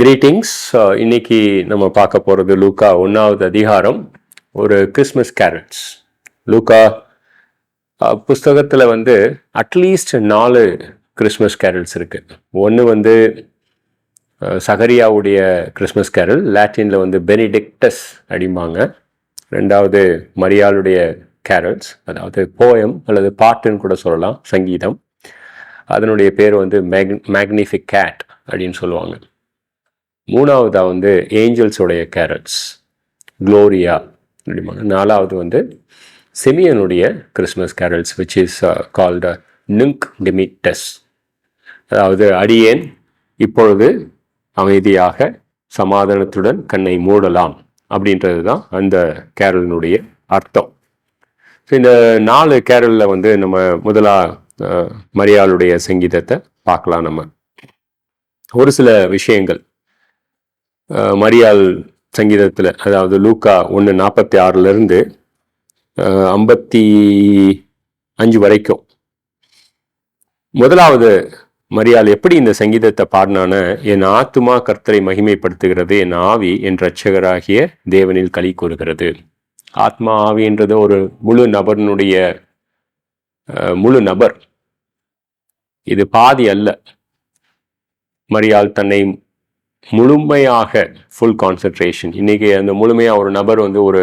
Greetings இன்னைக்கு நம்ம பார்க்க போகிறது லூக்கா ஒன்றாவது அதிகாரம் ஒரு கிறிஸ்மஸ் கேரட்ஸ் லூக்கா புஸ்தகத்தில் வந்து அட்லீஸ்ட் நாலு கிறிஸ்மஸ் கேரல்ஸ் இருக்குது ஒன்று வந்து சகரியாவுடைய கிறிஸ்மஸ் கேரல் லாட்டினில் வந்து பெனிடிக்டஸ் அப்படிம்பாங்க ரெண்டாவது மரியாளுடைய கேரல்ஸ் அதாவது போயம் அல்லது பாட்டுன்னு கூட சொல்லலாம் சங்கீதம். அதனுடைய பேர் வந்து மேக் மேக்னிஃபிக் கேட் அப்படின்னு சொல்லுவாங்க. மூணாவதாக வந்து ஏஞ்சல்ஸோடைய கேரட்ஸ். க்ளோரியா அப்படிம்பாங்க. நாலாவது வந்து சிமியனுடைய Christmas carols which is called nunc dimittis அதாவது அடியேன் இப்பொழுது அமைதியாக சமாதானத்துடன் கண்ணை மூடலாம் அப்படின்றது தான் அந்த கேரலினுடைய அர்த்தம். ஸோ இந்த நாலு கேரலில் வந்து நம்ம முதலா uh, மரியாளுடைய சங்கீதத்தை பார்க்கலாம் நம்ம. ஒரு சில விஷயங்கள். மரியாள் சங்கீதத்தில் அதாவது லூக்கா ஒன்று நாற்பத்தி ஆறுலேருந்து ஐம்பத்தி அஞ்சு வரைக்கும். முதலாவது மரியாள் எப்படி இந்த சங்கீதத்தை பாடினான என் ஆத்துமா கர்த்தரை மகிமைப்படுத்துகிறது என் ஆவி என் ரட்சகராகிய தேவனில் களி கூறுகிறது. ஆத்மா ஆவின்றது ஒரு முழு நபர்னுடைய முழு நபர். இது பாதி அல்ல. மரியாள் தன்னை முழுமையாக ஃபுல் கான்சென்ட்ரேஷன் இன்றைக்கி அந்த முழுமையாக ஒரு நபர் வந்து ஒரு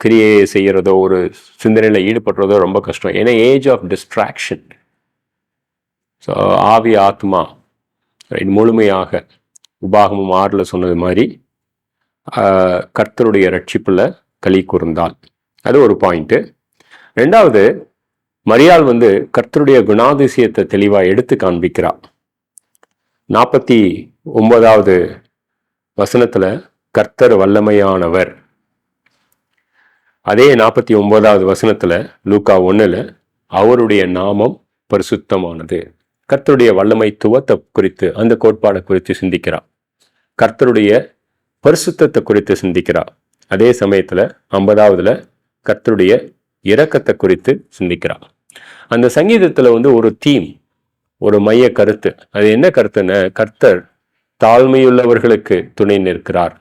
கிரியையை செய்கிறதோ ஒரு சிந்தனையில் ஈடுபடுறதோ ரொம்ப கஷ்டம். ஏன்னா ஏஜ் ஆஃப் டிஸ்ட்ராக்ஷன் ஸோ ஆவி ஆத்மா முழுமையாக உபாகமும் ஆறில் சொன்னது மாதிரி கர்த்தருடைய ரட்சிப்பில் களி கூர்ந்தாள் அது ஒரு பாயிண்ட்டு ரெண்டாவது மரியாள் வந்து கர்த்தருடைய குணாதிசயத்தை தெளிவாக எடுத்து காண்பிக்கிறாள் நாற்பத்தி ஒன்பதாவது வசனத்தில் கர்த்தர் வல்லமையானவர். அதே நாற்பத்தி ஒன்பதாவது வசனத்தில் லூக்கா ஒன்றில் அவருடைய நாமம் பரிசுத்தமானது. கர்த்தருடைய வல்லமைத்துவத்தை குறித்து அந்த கோட்பாடை குறித்து சிந்திக்கிறார். கர்த்தருடைய பரிசுத்தத்தை குறித்து சிந்திக்கிறார். அதே சமயத்தில் ஐம்பதாவதுல கர்த்தருடைய இரக்கத்தை குறித்து சிந்திக்கிறார். அந்த சங்கீதத்தில் வந்து ஒரு தீம் ஒரு மைய கருத்து. அது என்ன கருத்துன்னு கர்த்தர் தாழ்மையுள்ளவர்களுக்கு துணை நிற்கிறார்.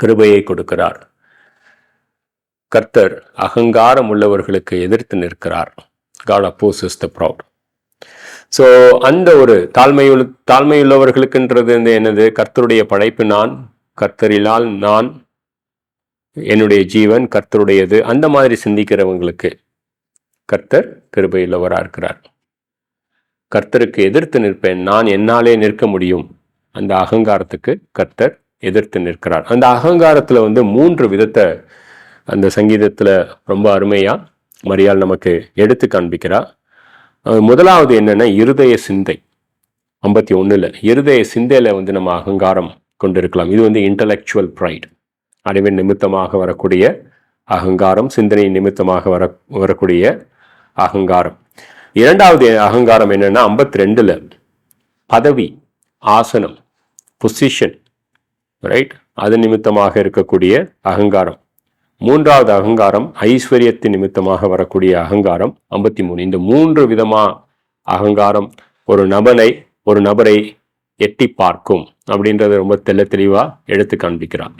கிருபையை கொடுக்கிறார். கர்த்தர் அகங்காரம் உள்ளவர்களுக்கு எதிர்த்து நிற்கிறார். God is the proud so அந்த ஒரு தாழ்மையுள்ள தாழ்மையுள்ளவர்களுக்குன்றது வந்து என்னது? கர்த்தருடைய படைப்பு நான் கர்த்தரிலால் நான் என்னுடைய ஜீவன் கர்த்தருடையது. அந்த மாதிரி சிந்திக்கிறவங்களுக்கு கர்த்தர் கிருபையுள்ளவராக இருக்கிறார் கர்த்தருக்கு எதிர்த்து நிற்பேன். நான் என்னாலே நிற்க முடியும். அந்த அகங்காரத்துக்கு கர்த்தர் எதிர்த்து நிற்கிறார். அந்த அகங்காரத்தில் வந்து மூன்று விதத்தை அந்த சங்கீதத்தில் ரொம்ப அருமையாக மரியாள் நமக்கு எடுத்து காண்பிக்கிறார் முதலாவது என்னென்னா இருதய சிந்தை. ஐம்பத்தி ஒன்றில் இருதய சிந்தையில் வந்து நம்ம அகங்காரம் கொண்டிருக்கலாம். இது வந்து இன்டலெக்சுவல் ப்ரைட் அறிவின் நிமித்தமாக வரக்கூடிய அகங்காரம் சிந்தனையின் நிமித்தமாக வர வரக்கூடிய அகங்காரம். இரண்டாவது அகங்காரம் என்னென்னா ஐம்பத்தி ரெண்டில் பதவி ஆசனம் பொசிஷன் ரைட் அது நிமித்தமாக இருக்கக்கூடிய அகங்காரம். மூன்றாவது அகங்காரம் ஐஸ்வர்யத்தின் நிமித்தமாக வரக்கூடிய அகங்காரம். ஐம்பத்தி மூணு இந்த மூன்று விதமாக அகங்காரம் ஒரு நபனை ஒரு நபரை எட்டி பார்க்கும் அப்படின்றத ரொம்ப தெல்ல தெளிவாக எடுத்து காண்பிக்கிறான்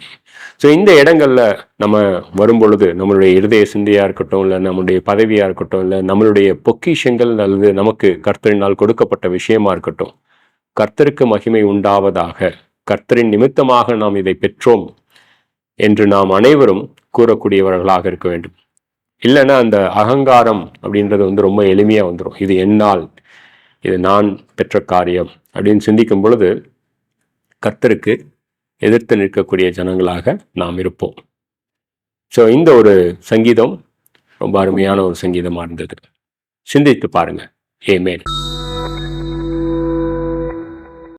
ஸோ இந்த இடங்களில் நம்ம வரும்பொழுது நம்மளுடைய இருதய சிந்தையாக இருக்கட்டும் இல்லை நம்மளுடைய பதவியாக இருக்கட்டும் இல்லை நம்மளுடைய பொக்கிஷங்கள் அல்லது நமக்கு கர்த்தரினால் கொடுக்கப்பட்ட விஷயமா இருக்கட்டும் கர்த்தருக்கு மகிமை உண்டாவதாக கர்த்தரின் நிமித்தமாக நாம் இதை பெற்றோம் என்று நாம் அனைவரும் கூறக்கூடியவர்களாக இருக்க வேண்டும். இல்லைன்னா அந்த அகங்காரம் அப்படின்றது வந்து ரொம்ப எளிமையாக வந்துடும் இது என்னால் இது நான் பெற்ற காரியம் அப்படின்னு சிந்திக்கும் பொழுது கர்த்தருக்கு எதிர்த்து நிற்கக்கூடிய ஜனங்களாக நாம் இருப்போம். ஸோ இந்த ஒரு சங்கீதம் ரொம்ப அருமையான ஒரு சங்கீதமாக இருந்தது. சிந்தித்து பாருங்கள் ஏமேன்